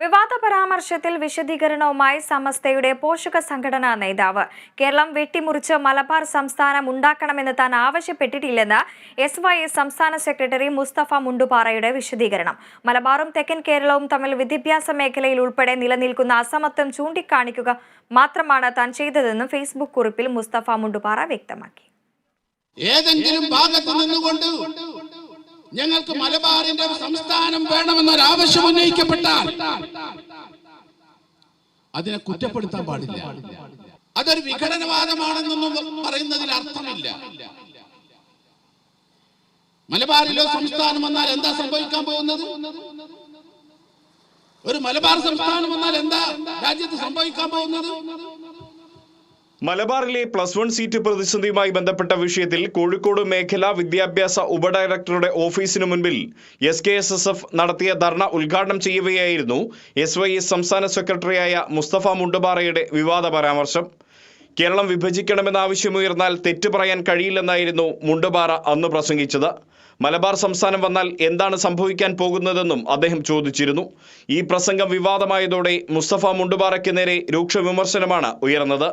വിവാദ പരാമർശത്തിൽ വിശദീകരണവുമായി സമസ്തയുടെ പോഷക സംഘടനാ നേതാവ്. കേരളം വെട്ടിമുറിച്ച് മലബാർ സംസ്ഥാനം ഉണ്ടാക്കണമെന്ന് താൻ ആവശ്യപ്പെട്ടിട്ടില്ലെന്ന് എസ് വൈ എസ് സംസ്ഥാന സെക്രട്ടറി മുസ്തഫ മുണ്ടുപാറയുടെ വിശദീകരണം. മലബാറും തെക്കൻ കേരളവും തമ്മിൽ വിദ്യാഭ്യാസ മേഖലയിൽ ഉൾപ്പെടെ നിലനിൽക്കുന്ന അസമത്വം ചൂണ്ടിക്കാണിക്കുക മാത്രമാണ് താൻ ചെയ്തതെന്നും ഫേസ്ബുക്ക് കുറിപ്പിൽ മുസ്തഫ മുണ്ടുപാറ വ്യക്തമാക്കി. ഏതെങ്കിലും ഭാഗത്ത് നിന്നുകൊണ്ട് ഞങ്ങൾക്ക് മലബാറിന്റെ സംസ്ഥാനം വേണമെന്നൊരാവശ്യം ഉന്നയിക്കപ്പെട്ടാൽ അതിനെ കുറ്റപ്പെടുത്താൻ പാടില്ല. അതൊരു വിഘടനവാദമാണെന്നൊന്നും പറയുന്നതിൽ അർത്ഥമില്ല. മലബാറിലോ സംസ്ഥാനം വന്നാൽ എന്താ സംഭവിക്കാൻ പോകുന്നത്? ഒരു മലബാർ സംസ്ഥാനം വന്നാൽ എന്താ രാജ്യത്ത് സംഭവിക്കാൻ പോകുന്നത്? മലബാറിലെ പ്ലസ് വൺ സീറ്റ് പ്രതിസന്ധിയുമായി ബന്ധപ്പെട്ട വിഷയത്തിൽ കോഴിക്കോട് മേഖലാ വിദ്യാഭ്യാസ ഉപഡയറക്ടറുടെ ഓഫീസിനു മുൻപിൽ S K S S F നടത്തിയ ധർണ ഉദ്ഘാടനം ചെയ്യുകയായിരുന്നു എസ് വൈ എസ് സംസ്ഥാന സെക്രട്ടറിയായ മുസ്തഫ മുണ്ടുപാറയുടെ വിവാദ പരാമർശം. കേരളം വിഭജിക്കണമെന്ന ആവശ്യമുയർന്നാൽ തെറ്റു പറയാൻ കഴിയില്ലെന്നായിരുന്നു മുണ്ടുപാറ അന്ന് പ്രസംഗിച്ചത്. മലബാർ സംസ്ഥാനം വന്നാൽ എന്താണ് സംഭവിക്കാൻ പോകുന്നതെന്നും അദ്ദേഹം ചോദിച്ചിരുന്നു. ഈ പ്രസംഗം വിവാദമായതോടെ മുസ്തഫ മുണ്ടുപാറയ്ക്ക് നേരെ രൂക്ഷ വിമർശനമാണ് ഉയർന്നത്.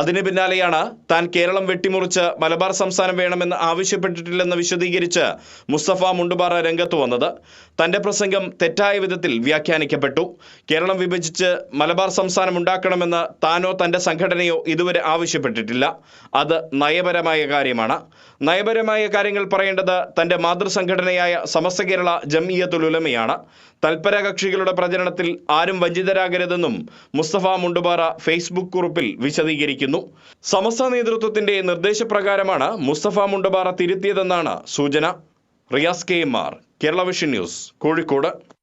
അതിനു പിന്നാലെയാണ് താൻ കേരളം വെട്ടിമുറിച്ച് മലബാർ സംസ്ഥാനം വേണമെന്ന് ആവശ്യപ്പെട്ടിട്ടില്ലെന്ന് വിശദീകരിച്ച് മുസ്തഫ മുണ്ടുപാറ രംഗത്ത് വന്നത്. തന്റെ പ്രസംഗം തെറ്റായ വിധത്തിൽ വ്യാഖ്യാനിക്കപ്പെട്ടു. കേരളം വിഭജിച്ച് മലബാർ സംസ്ഥാനം ഉണ്ടാക്കണമെന്ന് താനോ തന്റെ സംഘടനയോ ഇതുവരെ ആവശ്യപ്പെട്ടിട്ടില്ല. അത് നയപരമായ കാര്യമാണ്. നയപരമായ കാര്യങ്ങൾ പറയേണ്ടത് തന്റെ മാതൃസംഘടനയായ സമസ്ത കേരള ജംഇയ്യത്തുൽ ഉലമയാണ്. തൽപര കക്ഷികളുടെ പ്രചരണത്തിൽ ആരും വഞ്ചിതരാകരുതെന്നും മുസ്തഫ മുണ്ടുപാറ ഫേസ്ബുക്ക് കുറിപ്പിൽ വിശദീകരിക്കുന്നു. സമസ്ത നേതൃത്വത്തിന്റെ നിർദ്ദേശപ്രകാരമാണ് മുസ്തഫ മുണ്ടുപാറ തിരുത്തിയതെന്നാണ് സൂചന. Riyas K M R Kerala vision news Kozhikode.